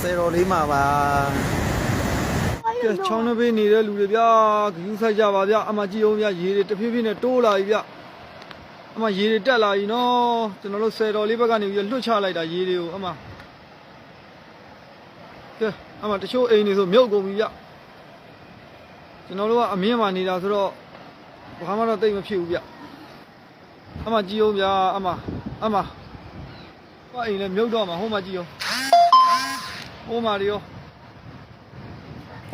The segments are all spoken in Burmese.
ဆယ်တော်လေးမှာပါကဲချောင်းနှပေးနေတဲ့လူတွေဗျာဂယူးဆိုင်ကြပါဗျာအမကြည့်အောင်ဗျာရေတွေတဖြည်းဖြည်းနဲ့တိုးလာပြီဗျအမရေတွေတက်လာပြီနော်ကျွန်တော်တို့ဆယ်တော်လေးဘက်ကနေပြီးလွတ်ချလိုက်တာရေတွေကိုအမကဲအမတချို့အိမ်တွေဆိုမြုပ်ကုန်ပြီဗျကျွန်တော်တို့ကအမြင့်မှာနေတာဆိုတော့ဘာမှတော့တိတ်မဖြစ်ဘူးဗျအမကြည့်အောင်ဗျာအမအမဟိုအိမ်လည်းမြုပ်တော့မှာဟိုမှာကြည့်အောင် ဟိုမှာတွေရော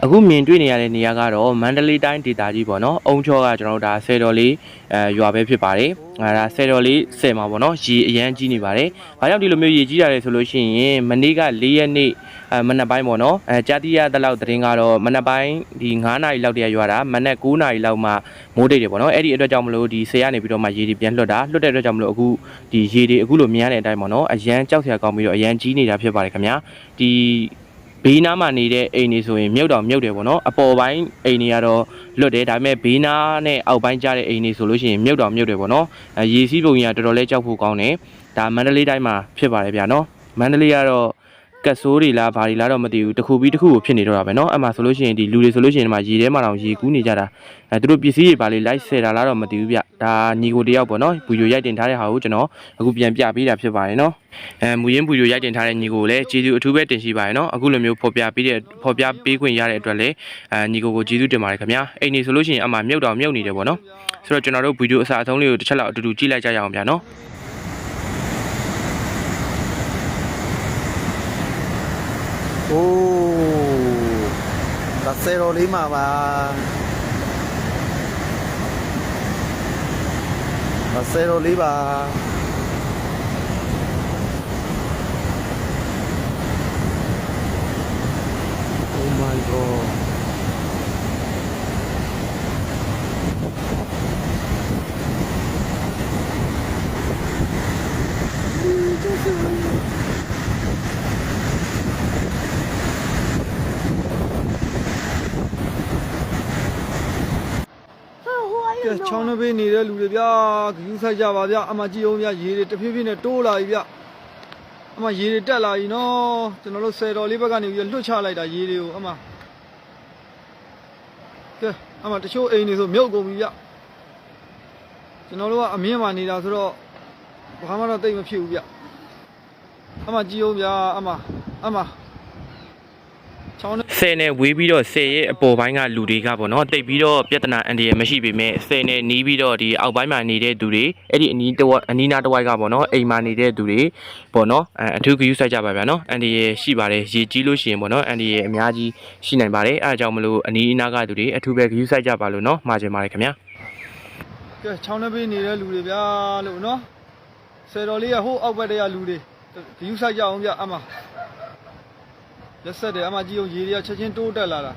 အခုမြင်တွေ့နေရတဲ့နေရာကတော့မန္တလေးတိုင်းဒေသကြီးပေါ့နော်။အုံချောကကျွန်တော်တို့ဒါဆယ်တော်လေးအဲရွာပဲဖြစ်ပါတယ်။အဲဒါဆယ်တော်လေးဆယ်မှာပေါ့နော်။ရေအရန်ကြီးနေပါတယ်။ဘာကြောင့်ဒီလိုမျိုးရေကြီးတာလဲဆိုလို့ရှိရင်မနေ့က၄ရက်နေ့အဲမနက်ပိုင်းပေါ့နော်။အဲကြာတိရတလောက်တရင်ကတော့မနက်ပိုင်းဒီ9နာရီလောက်တည်းရွာတာမနက်9နာရီလောက်မှမိုးတိတ်တယ်ပေါ့နော်။အဲ့ဒီအတွက်ကြောင့်မလို့ဒီဆယ်ရနေပြီးတော့မှရေတွေပြန်လွတ်တာလွတ်တဲ့အတွက်ကြောင့်မလို့အခုဒီရေတွေအခုလိုမြင်ရတဲ့အတိုင်းပေါ့နော်။အရန်ကြောက်စရာကောင်းပြီးတော့အရန်ကြီးနေတာဖြစ်ပါတယ်ခင်ဗျာ။ဒီ ဘေးနားမှာနေတဲ့အိမ်တွေဆိုရင်မြုပ်တော့မြုပ်တယ်ပေါ့နော်အပေါ်ပိုင်းအိမ်တွေကတော့လွတ်တယ်ဒါပေမဲ့ဘေးနားနဲ့အောက်ပိုင်းကျတဲ့အိမ်တွေဆိုလို့ရှိရင်မြုပ်တော့မြုပ်တယ်ပေါ့နော်အဲရေစီးပုံကြီးကတော်တော်လေးကြောက်ဖို့ကောင်းတယ်ဒါမန္တလေးတိုင်းမှာဖြစ်ပါတယ်ဗျာနော်မန္တလေးကတော့ ကတ်ဆိုးတွေလားဘာတွေလားတော့မသိဘူးတစ်ခုပြီးတစ်ခုကိုဖြစ်နေတော့တာပဲเนาะအမှဆိုလို့ရှိရင်ဒီလူတွေဆိုလို့ရှိရင်ဒီမှာရေထဲမှာတောင်ရေကူးနေကြတာအဲသူတို့ပစ္စည်းတွေဘာလေးလိုက်ဆယ်တာလားတော့မသိဘူးဗျဒါညီကိုတယောက်ပေါ့နော်ဘူယိုရိုက်တင်ထားတဲ့ဟာကိုကျွန်တော်အခုပြန်ပြပေးတာဖြစ်ပါတယ်เนาะအဲမူရင်းဘူယိုရိုက်တင်ထားတဲ့ညီကိုကိုလည်းကျေးဇူးအထူးပဲတင်ရှိပါတယ်เนาะအခုလိုမျိုးဖော်ပြပေးတဲ့ဖော်ပြပေးခွင့်ရတဲ့အတွက်လည်းအဲညီကိုကိုကျေးဇူးတင်ပါတယ်ခင်ဗျာအိမ်နေဆိုလို့ရှိရင်အမှမြုပ်တော့မြုပ်နေတယ်ပေါ့နော်ဆိုတော့ကျွန်တော်တို့ဗီဒီယိုအစားအဆုံးလေးကိုတစ်ချက်လောက်အတူတူကြည့်လိုက်ကြရအောင်ဗျာเนาะ โอ้ဒါဆယ်တော်လေးမှာပါဒါဆယ်တော်လေးပါ Oh my god ကဲ ချောင်းနှပေးနေတဲ့လူတွေဗျာဂယူးဆိုင်ကြပါဗျာအမကြည့်အောင်ဗျာရေတွေတဖြည်းဖြည်းနဲ့တိုးလာပြီဗျအမရေတွေတက်လာပြီနော်ကျွန်တော်တို့ဆယ်တော်လေးဘက်ကနေပြီးလွတ်ချလိုက်တာရေတွေကိုအမကဲအမတချို့အိမ်တွေဆိုမြုပ်ကုန်ပြီဗျကျွန်တော်တို့ကအမြင့်မှာနေတာဆိုတော့ဘာမှတော့တိတ်မဖြစ်ဘူးဗျအမကြည့်အောင်ဗျာအမအမ ချောင်းနှဆယ်နဲ့ဝေးပြီးတော့ဆယ်ရဲ့အပေါ်ပိုင်းကလူတွေကပေါ့နော်တိတ်ပြီးတော့ပြဿနာအန်ဒီရမရှိပေမဲ့ဆယ်နဲ့နီးပြီးတော့ဒီအောက်ပိုင်းမှာနေတဲ့သူတွေအဲ့ဒီအနီးတစ်ဝက်အနီးနားတစ်ဝိုက်ကပေါ့နော်အိမ်မှာနေတဲ့သူတွေပေါ့နော်အဲအထူးဂရုစိုက်ကြပါဗျာနော်အန်ဒီရရှိပါတယ်ရေကြီးလို့ရှိရင်ပေါ့နော်အန်ဒီရအများကြီးရှိနိုင်ပါတယ်အဲအကြောင်းမလို့အနီးအနားကသူတွေအထူးပဲဂရုစိုက်ကြပါလို့နော်မှာချင်ပါတယ်ခင်ဗျာကဲချောင်းနှပေးနေတဲ့လူတွေဗျာလို့နော်ဆယ်တော်လေးကဟိုးအောက်ဘက်တည်းကလူတွေဂယူးဆိုင်ကြအောင်ဗျအမ လက်ဆက်တယ်အမကြည့်အောင်ရေတွေကချက်ချင်းတိုးတက်လာတာ